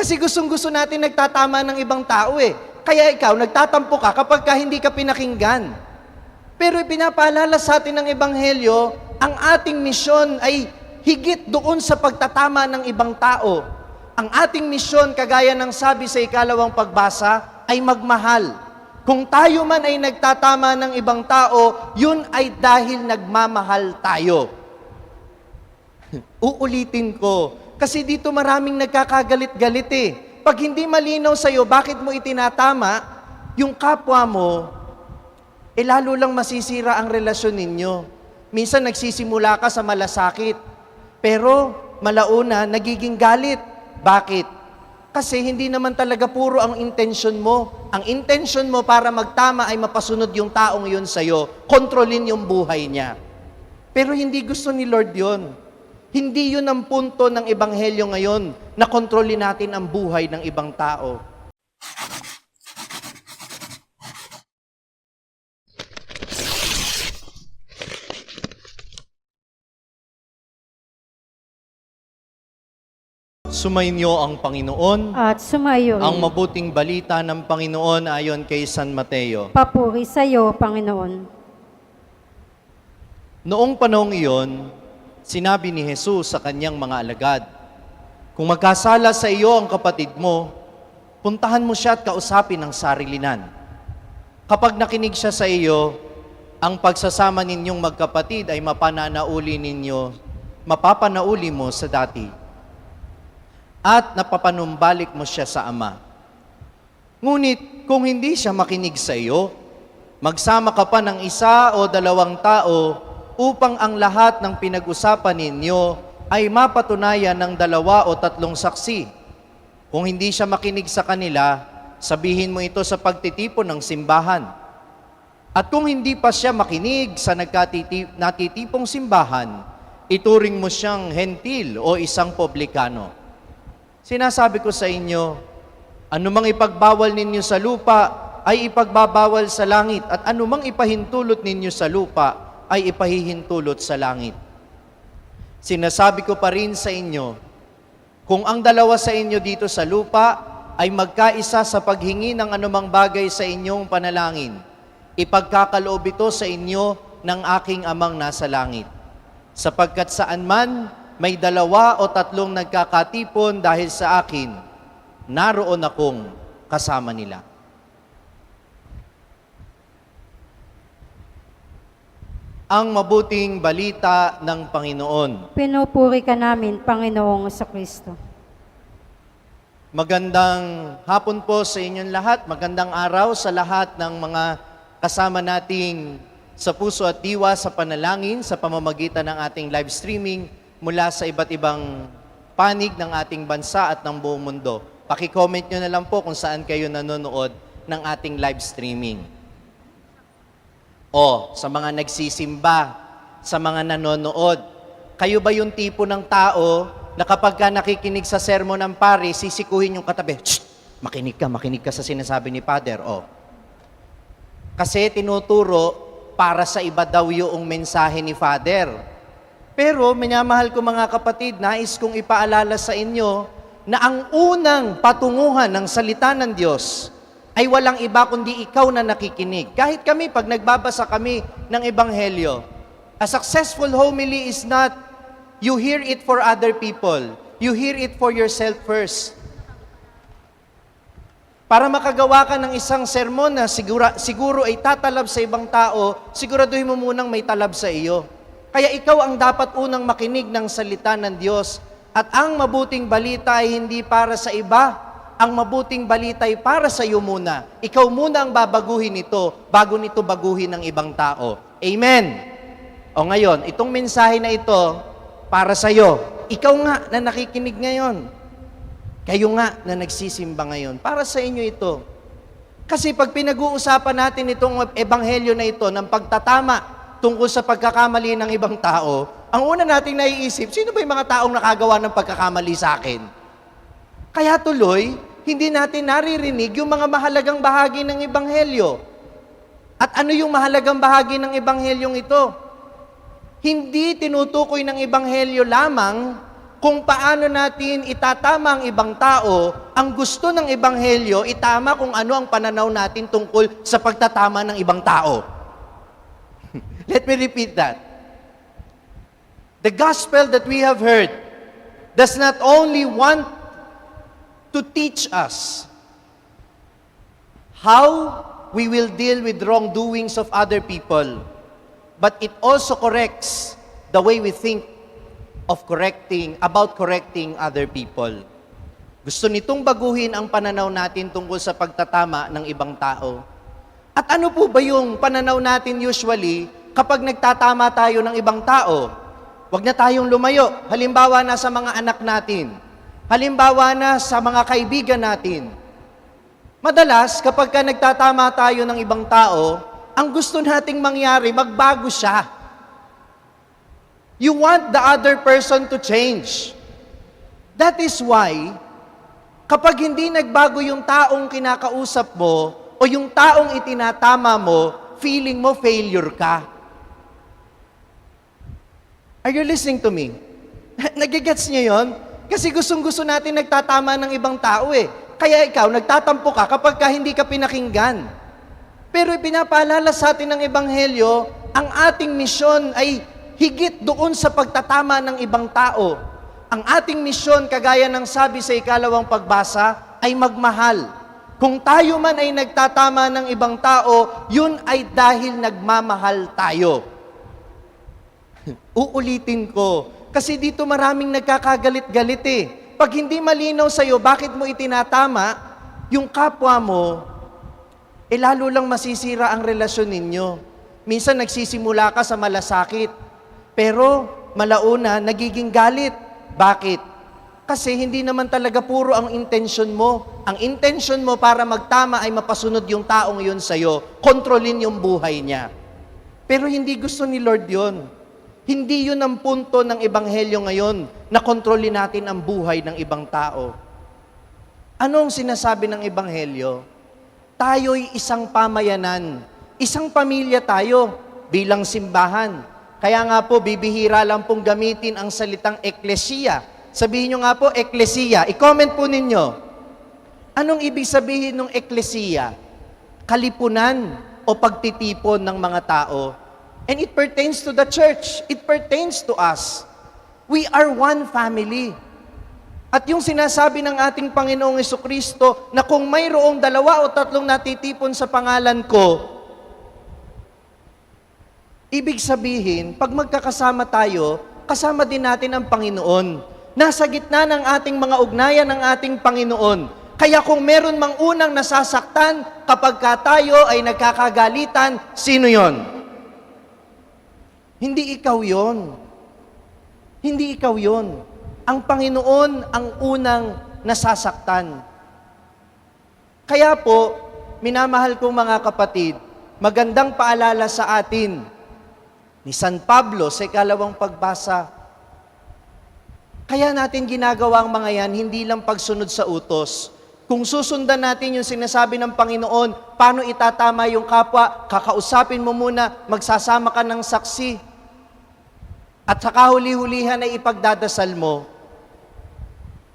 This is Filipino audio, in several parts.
Kasi gustong-gusto natin nagtatama ng ibang tao eh. Kaya ikaw, nagtatampo ka kapag ka hindi ka pinakinggan. Pero ipinapaalala sa atin ng Ebanghelyo, ang ating misyon ay higit doon sa pagtatama ng ibang tao. Ang ating misyon, kagaya ng sabi sa ikalawang pagbasa, ay magmahal. Kung tayo man ay nagtatama ng ibang tao, yun ay dahil nagmamahal tayo. Uulitin ko, kasi dito maraming nagkakagalit-galit eh. Pag hindi malinaw sa'yo, bakit mo itinatama, yung kapwa mo, eh lalo lang masisira ang relasyon ninyo. Minsan nagsisimula ka sa malasakit, pero malauna, nagiging galit. Bakit? Kasi hindi naman talaga puro ang intention mo. Ang intention mo para magtama ay mapasunod yung taong yun sa'yo. Kontrolin yung buhay niya. Pero hindi gusto ni Lord yon. Hindi yun ang punto ng Ebanghelyo ngayon na kontrolin natin ang buhay ng ibang tao. Sumainyo ang Panginoon. At sumayo. Ang mabuting balita ng Panginoon ayon kay San Mateo. Papuri sa iyo, Panginoon. Noong panahong iyon, sinabi ni Jesus sa kanyang mga alagad, Kung magkasala sa iyo ang kapatid mo, puntahan mo siya at kausapin ng sarilinan. Kapag nakinig siya sa iyo, ang pagsasama ninyong magkapatid ay mapananauli ninyo, mapapanauli mo sa dati. At napapanumbalik mo siya sa Ama. Ngunit kung hindi siya makinig sa iyo, magsama ka pa ng isa o dalawang tao upang ang lahat ng pinag-usapan ninyo ay mapatunayan ng dalawa o tatlong saksi. Kung hindi siya makinig sa kanila, sabihin mo ito sa pagtitipon ng simbahan. At kung hindi pa siya makinig sa natitipong simbahan, ituring mo siyang hentil o isang publikano. Sinasabi ko sa inyo, anumang ipagbawal ninyo sa lupa ay ipagbabawal sa langit at anumang ipahintulot ninyo sa lupa ay ipahihintulot sa langit. Sinasabi ko pa rin sa inyo, kung ang dalawa sa inyo dito sa lupa ay magkaisa sa paghingi ng anumang bagay sa inyong panalangin, ipagkakaloob ito sa inyo ng aking amang nasa langit. Sapagkat saan man may dalawa o tatlong nagkakatipon dahil sa akin, naroon akong kasama nila. Ang mabuting balita ng Panginoon. Pinupuri ka namin, Panginoong sa Kristo. Magandang hapon po sa inyong lahat. Magandang araw sa lahat ng mga kasama nating sa puso at diwa sa panalangin sa pamamagitan ng ating live streaming mula sa iba't ibang panig ng ating bansa at ng buong mundo. Paki-comment nyo na lang po kung saan kayo nanonood ng ating live streaming. O, sa mga nagsisimba, sa mga nanonood, kayo ba yung tipo ng tao na kapag ka nakikinig sa sermon ng pare, sisikuhin yung katabi, Shh! Makinig ka, makinig ka sa sinasabi ni Father. O. Kasi tinuturo para sa iba daw yung mensahe ni Father. Pero, minamahal ko mga kapatid, nais kong ipaalala sa inyo na ang unang patunguhan ng salita ng Diyos ay walang iba kundi ikaw na nakikinig. Kahit kami, pag nagbabasa kami ng Ebanghelyo, a successful homily is not you hear it for other people. You hear it for yourself first. Para makagawa ka ng isang sermon na sigura, siguro ay tatalab sa ibang tao, siguraduhin mo munang may talab sa iyo. Kaya ikaw ang dapat unang makinig ng salita ng Diyos. At ang mabuting balita ay hindi para sa iba, ang mabuting balita ay para sa iyo muna. Ikaw muna ang babaguhin ito bago nito baguhin ng ibang tao. Amen. O ngayon, itong mensahe na ito para sa iyo. Ikaw nga na nakikinig ngayon. Kayo nga na nagsisimba ngayon. Para sa inyo ito. Kasi pag pinag-uusapan natin itong ebanghelyo na ito ng pagtatama tungkol sa pagkakamali ng ibang tao, ang una nating naiisip, sino ba yung mga taong nakagawa ng pagkakamali sa akin? Kaya tuloy, hindi natin naririnig yung mga mahalagang bahagi ng Ebanghelyo. At ano yung mahalagang bahagi ng Ebanghelyong ito? Hindi tinutukoy ng Ebanghelyo lamang kung paano natin itatama ang ibang tao, ang gusto ng Ebanghelyo, itama kung ano ang pananaw natin tungkol sa pagtatama ng ibang tao. Let me repeat that. The gospel that we have heard does not only want to teach us how we will deal with wrongdoings of other people, but it also corrects the way we think of correcting, about correcting other people. Gusto nitong baguhin ang pananaw natin tungkol sa pagtatama ng ibang tao. At ano po ba yung pananaw natin usually kapag nagtatama tayo ng ibang tao? Huwag na tayong lumayo. Halimbawa na sa mga anak natin. Halimbawa na sa mga kaibigan natin. Madalas, kapag ka nagtatama tayo ng ibang tao, ang gusto nating mangyari, magbago siya. You want the other person to change. That is why, kapag hindi nagbago yung taong kinakausap mo o yung taong itinatama mo, feeling mo failure ka. Are you listening to me? Nagigets niyo yon? Kasi gustong-gusto natin nagtatama ng ibang tao eh. Kaya ikaw, nagtatampo ka kapag ka hindi ka pinakinggan. Pero ipinapaalala sa atin ng Ebanghelyo, ang ating misyon ay higit doon sa pagtatama ng ibang tao. Ang ating misyon, kagaya ng sabi sa ikalawang pagbasa, ay magmahal. Kung tayo man ay nagtatama ng ibang tao, yun ay dahil nagmamahal tayo. Uulitin ko, kasi dito maraming nagkakagalit-galit eh. Pag hindi malinaw sa'yo, bakit mo itinatama yung kapwa mo, eh lalo lang masisira ang relasyon ninyo. Minsan nagsisimula ka sa malasakit, pero malauna, nagiging galit. Bakit? Kasi hindi naman talaga puro ang intention mo. Ang intention mo para magtama ay mapasunod yung taong yun sa'yo. Kontrolin yung buhay niya. Pero hindi gusto ni Lord yon. Hindi yun ang punto ng Ebanghelyo ngayon na kontrolin natin ang buhay ng ibang tao. Ano ang sinasabi ng Ebanghelyo? Tayo'y isang pamayanan. Isang pamilya tayo bilang simbahan. Kaya nga po, bibihira lang pong gamitin ang salitang eklesiya. Sabihin nyo nga po, eklesiya. I-comment po ninyo. Anong ibig sabihin ng eklesiya? Kalipunan o pagtitipon ng mga tao. And it pertains to the church. It pertains to us. We are one family. At yung sinasabi ng ating Panginoong Kristo na kung mayroong dalawa o tatlong natitipon sa pangalan ko, ibig sabihin, pag magkakasama tayo, kasama din natin ang Panginoon. Nasa gitna ng ating mga ugnayan ng ating Panginoon. Kaya kung meron mang unang nasasaktan kapag ka tayo ay nagkakagalitan, sino yon? Hindi ikaw yon. Hindi ikaw yon. Ang Panginoon ang unang nasasaktan. Kaya po, minamahal kong mga kapatid, magandang paalala sa atin ni San Pablo sa ikalawang pagbasa. Kaya natin ginagawa ang mga yan, hindi lang pagsunod sa utos. Kung susundan natin yung sinasabi ng Panginoon, paano itatama yung kapwa, kakausapin mo muna, magsasama ka ng saksi. At sa kahuli-hulihan ay ipagdadasal mo.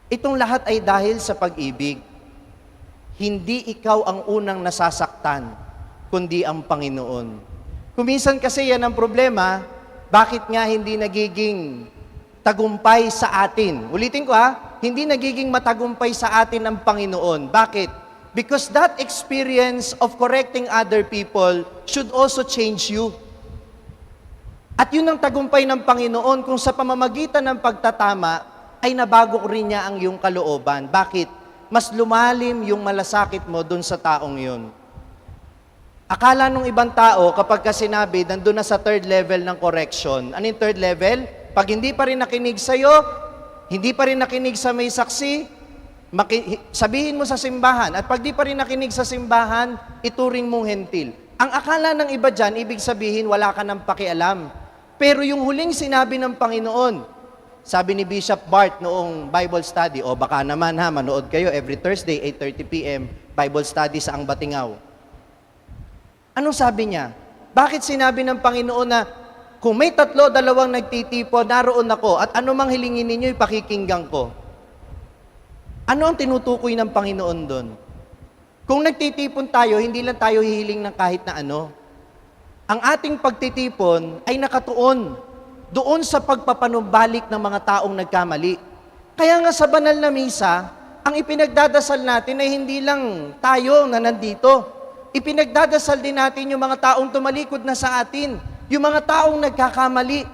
Itong lahat ay dahil sa pag-ibig. Hindi ikaw ang unang nasasaktan, kundi ang Panginoon. Kuminsan kasi yan ang problema, bakit nga hindi nagiging tagumpay sa atin? Ulitin ko ha, hindi nagiging matagumpay sa atin ang Panginoon. Bakit? Because that experience of correcting other people should also change you. At yun ang tagumpay ng Panginoon kung sa pamamagitan ng pagtatama ay nabago rin niya ang iyong kalooban. Bakit? Mas lumalim yung malasakit mo dun sa taong yun. Akala nung ibang tao, kapag ka sinabi, nandun na sa third level ng correction. Ano yung third level? Pag hindi pa rin nakinig sa'yo, hindi pa rin nakinig sa may saksi, maki- sabihin mo sa simbahan. At pag di pa rin nakinig sa simbahan, ituring mong hentil. Ang akala ng iba dyan, ibig sabihin, wala ka ng pakialam. Pero yung huling sinabi ng Panginoon, sabi ni Bishop Bart noong Bible study, o baka naman ha, manood kayo every Thursday, 8.30pm, Bible study sa Ang Batingaw. Anong sabi niya? Bakit sinabi ng Panginoon na kung may tatlo, dalawang nagtitipo, naroon ako, at anumang hilingin ninyo, ipakikinggan ko. Ano ang tinutukoy ng Panginoon doon? Kung nagtitipon tayo, hindi lang tayo hihiling ng kahit na ano. Ang ating pagtitipon ay nakatuon doon sa pagpapanumbalik ng mga taong nagkamali. Kaya nga sa banal na misa, ang ipinagdadasal natin ay hindi lang tayo na nandito. Ipinagdadasal din natin yung mga taong tumalikod na sa atin, yung mga taong nagkakamali.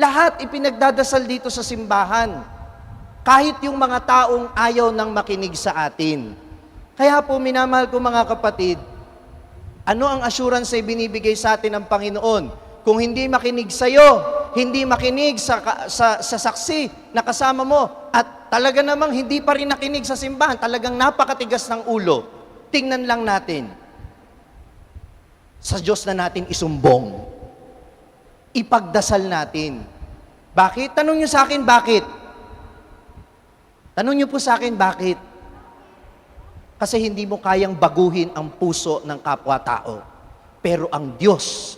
Lahat ipinagdadasal dito sa simbahan. Kahit yung mga taong ayaw nang makinig sa atin. Kaya po minamahal ko mga kapatid, ano ang assurance ay binibigay sa atin ng Panginoon? Kung hindi makinig sa iyo, hindi makinig sa, sa, sa saksi na kasama mo, at talaga namang hindi pa rin nakinig sa simbahan, talagang napakatigas ng ulo, tingnan lang natin. Sa Diyos na natin isumbong. Ipagdasal natin. Bakit? Tanong niyo sa akin, bakit? Tanong niyo po sa akin, bakit? Kasi hindi mo kayang baguhin ang puso ng kapwa-tao. Pero ang Diyos,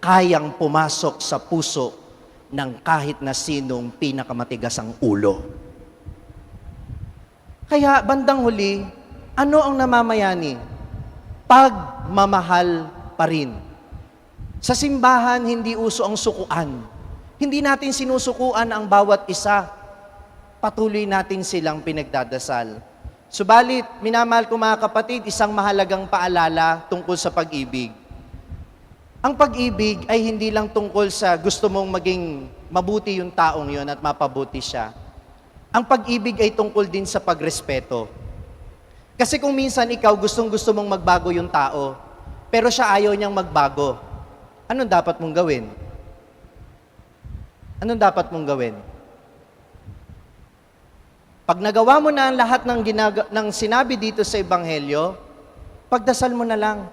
kayang pumasok sa puso ng kahit na sinong pinakamatigas ang ulo. Kaya bandang huli, ano ang namamayani? Pagmamahal pa rin. Sa simbahan, hindi uso ang sukuan. Hindi natin sinusukuan ang bawat isa. Patuloy natin silang pinagdadasal. Subalit, minamahal ko mga kapatid, isang mahalagang paalala tungkol sa pag-ibig. Ang pag-ibig ay hindi lang tungkol sa gusto mong maging mabuti yung taong yon at mapabuti siya. Ang pag-ibig ay tungkol din sa pagrespeto. Kasi kung minsan ikaw gustong gusto mong magbago yung tao, pero siya ayaw niyang magbago, anong dapat mong gawin? Anong dapat mong gawin? Pag nagawa mo na ang lahat ng, ginaga- ng sinabi dito sa Ebanghelyo, pagdasal mo na lang.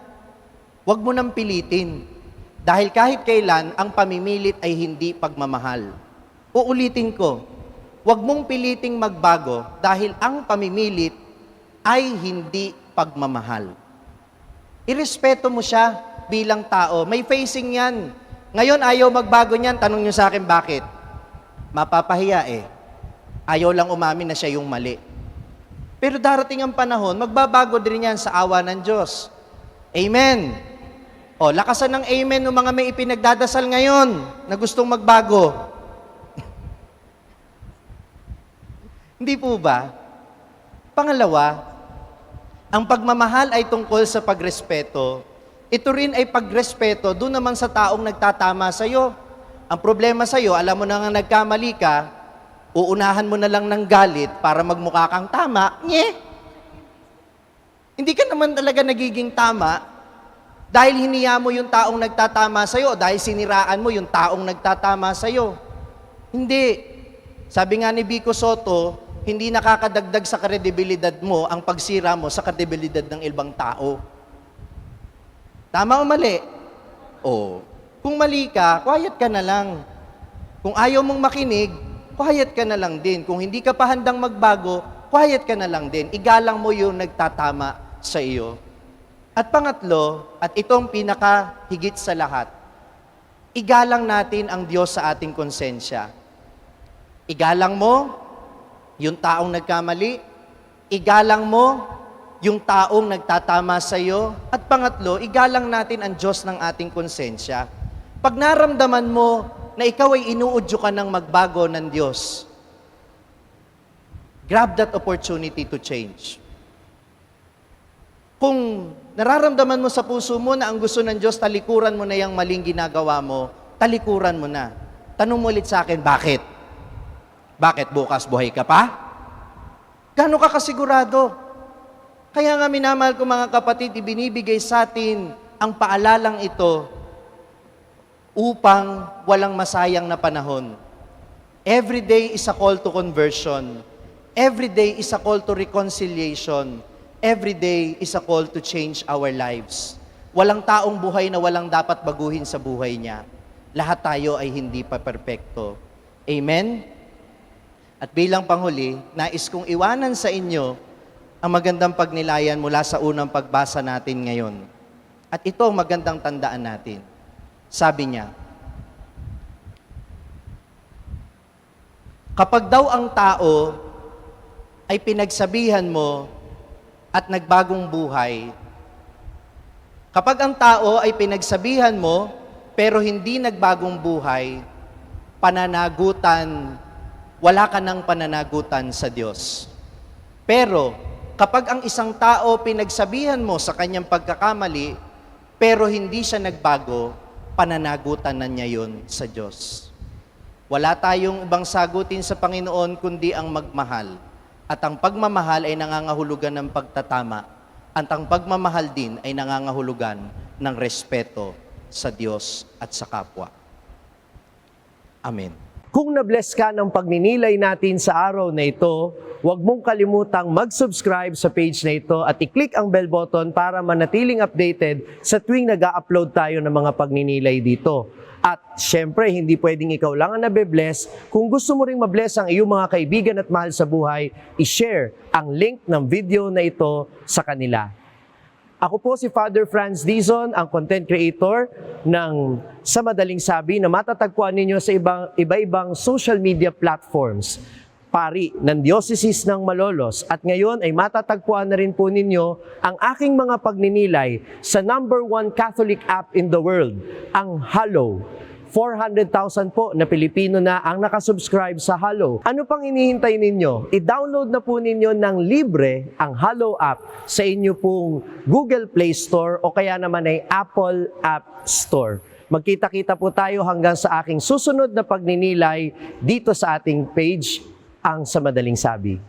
Huwag mo nang pilitin. Dahil kahit kailan, ang pamimilit ay hindi pagmamahal. Uulitin ko, huwag mong piliting magbago dahil ang pamimilit ay hindi pagmamahal. Irespeto mo siya bilang tao. May facing yan. Ngayon ayaw magbago niyan. Tanong niyo sa akin bakit? Mapapahiya eh. Ayaw lang umamin na siya yung mali. Pero darating ang panahon, magbabago din yan sa awa ng Diyos. Amen. O, lakasan ng amen ng mga may ipinagdadasal ngayon na gustong magbago. Hindi po ba? Pangalawa, ang pagmamahal ay tungkol sa pagrespeto. Ito rin ay pagrespeto doon naman sa taong nagtatama sa iyo. Ang problema sa iyo, alam mo na nga nagkamali ka, uunahan mo na lang ng galit para magmukha kang tama, nye. Hindi ka naman talaga nagiging tama dahil hiniya mo yung taong nagtatama sa iyo, dahil siniraan mo yung taong nagtatama sa iyo. Hindi. Sabi nga ni Vico Soto, hindi nakakadagdag sa kredibilidad mo ang pagsira mo sa kredibilidad ng ibang tao. Tama o mali? O, kung mali ka, quiet ka na lang. Kung ayaw mong makinig, quiet ka na lang din. Kung hindi ka pa handang magbago, quiet ka na lang din. Igalang mo yung nagtatama sa iyo. At pangatlo, at itong pinaka higit sa lahat, igalang natin ang Diyos sa ating konsensya. Igalang mo yung taong nagkamali, igalang mo yung taong nagtatama sa iyo, at pangatlo, igalang natin ang Diyos ng ating konsensya. Pag naramdaman mo na ikaw ay inuudyo ka ng magbago ng Diyos, grab that opportunity to change. Kung nararamdaman mo sa puso mo na ang gusto ng Diyos, talikuran mo na yung maling ginagawa mo, talikuran mo na. Tanong mo ulit sa akin, bakit? Bakit bukas buhay ka pa? Gano'n ka kasigurado? Kaya nga minamahal ko mga kapatid, ibinibigay sa atin ang paalalang ito upang walang masayang na panahon. Every day is a call to conversion. Every day is a call to reconciliation. Every day is a call to change our lives. Walang taong buhay na walang dapat baguhin sa buhay niya. Lahat tayo ay hindi pa perpekto. Amen? At bilang panghuli, nais kong iwanan sa inyo ang magandang pagnilayan mula sa unang pagbasa natin ngayon. At ito ang magandang tandaan natin. Sabi niya, Kapag daw ang tao ay pinagsabihan mo at nagbagong buhay, kapag ang tao ay pinagsabihan mo pero hindi nagbagong buhay, pananagutan, wala ka ng pananagutan sa Diyos. Pero kapag ang isang tao pinagsabihan mo sa kanyang pagkakamali pero hindi siya nagbago, pananagutan na niya yun sa Diyos. Wala tayong ibang sagutin sa Panginoon kundi ang magmahal. At ang pagmamahal ay nangangahulugan ng pagtatama. At ang pagmamahal din ay nangangahulugan ng respeto sa Diyos at sa kapwa. Amen. Kung na-bless ka ng pagninilay natin sa araw na ito, huwag mong kalimutang mag-subscribe sa page na ito at i-click ang bell button para manatiling updated sa tuwing nag upload tayo ng mga pagninilay dito. At syempre, hindi pwedeng ikaw lang ang nabe-bless. Kung gusto mo ring mabless ang iyong mga kaibigan at mahal sa buhay, i-share ang link ng video na ito sa kanila. Ako po si Father Franz Dizon, ang content creator ng Sa Madaling Sabi na matatagpuan ninyo sa ibang, iba-ibang social media platforms. Pari ng Diocese ng Malolos at ngayon ay matatagpuan na rin po ninyo ang aking mga pagninilay sa number one Catholic app in the world, ang Hallow. 400,000 po na Pilipino na ang nakasubscribe sa Halo. Ano pang inihintay ninyo? I-download na po ninyo ng libre ang Halo app sa inyo pong Google Play Store o kaya naman ay Apple App Store. Magkita-kita po tayo hanggang sa aking susunod na pagninilay dito sa ating page, ang sa madaling sabi.